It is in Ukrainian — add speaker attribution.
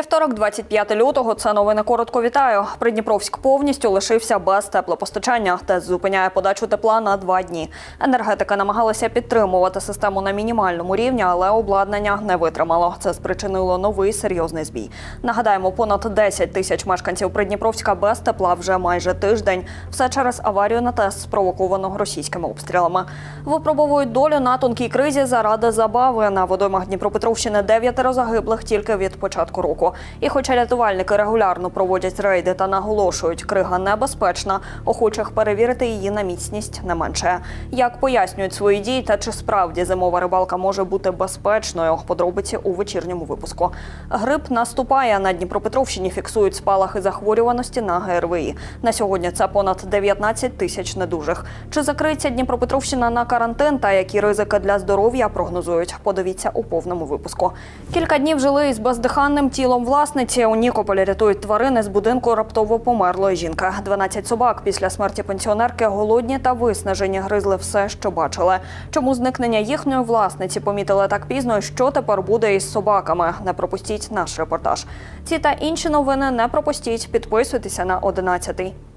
Speaker 1: Вівторок, 25 лютого. Це новини коротко вітаю. Придніпровськ повністю лишився без теплопостачання. ТЕС зупиняє подачу тепла на два дні. Енергетика намагалася підтримувати систему на мінімальному рівні, але обладнання не витримало. Це спричинило новий серйозний збій. Нагадаємо, понад 10 тисяч мешканців Придніпровська без тепла вже майже тиждень. Все через аварію на ТЕС, спровоковану російськими обстрілами. Випробовують долю на тонкій кризі заради забави. На водоймах Дніпропетровщини дев'ятеро загиблих тільки від початку року. І хоча рятувальники регулярно проводять рейди та наголошують, крига небезпечна, охочих перевірити її на міцність не менше. Як пояснюють свої дії та чи справді зимова рибалка може бути безпечною? Подробиці у вечірньому випуску. Грип наступає на Дніпропетровщині. Фіксують спалахи захворюваності на ГРВІ. На сьогодні це понад 19 тисяч недужих. Чи закриється Дніпропетровщина на карантин та які ризики для здоров'я прогнозують? Подивіться у повному випуску. Кілька днів жили із бездиханним тілом власниці. У Нікополі рятують тварини з будинку раптово померлої жінки. 12 собак після смерті пенсіонерки голодні та виснажені гризли все, що бачили. Чому зникнення їхньої власниці помітили так пізно? Що тепер буде із собаками? Не пропустіть наш репортаж. Ці та інші новини не пропустіть. Підписуйтеся на 11.